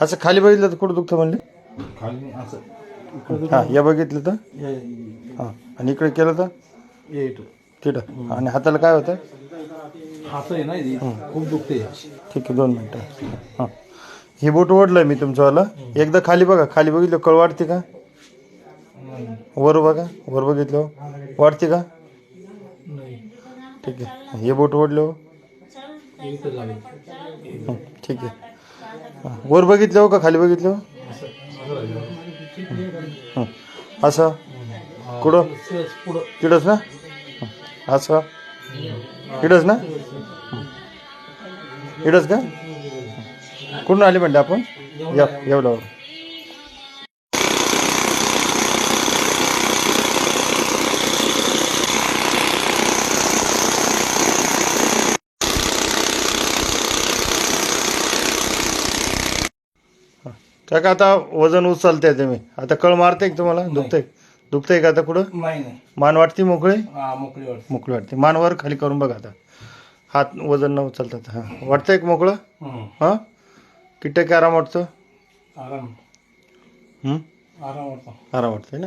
असं खाली बघितलं तर कुठं दुखतं म्हणले? खाली असं इकडं हां या बघितलं तर? या- या- हां आणि इकडे केलं तर? या इथं. तिथं. आणि हाताला काय होतं? असं आहे ना हे खूप दुखते. ठीक आहे दोन मिनटं. हां. हे बोट ओढलं मी तुमचंवालं एकदा खाली बघा. खाली बघितलं कळ वाढते का? वर बघा. वर बघितलं. वाढते का? ठीक आहे. हे बोट ओढलं हं, ठीक आहे. हां, वर बघितलं हो का? खाली बघितलं हो? असं हं, असं? कुठं? सहज तिडच ना? हं, असं? इडच ना? इडच का? कुठून आले म्हणते आपण? या येवला काका आता वजन उचलते ते मी आता कळ मारते का तुम्हाला? दुखतंय? दुखतंय का आता कुठं? नाही नाही. मान वाटते मोकळे? हा मोकळी वाटते. मोकळी वाटते. मानवर खाली करून बघा आता. हात वजन न उचलतात हां. वाटतंय का मोकळं? हं. हां? किती टक्के आराम वाटतो? आराम. हं? आराम वाटतो. आराम वाटतंय ना?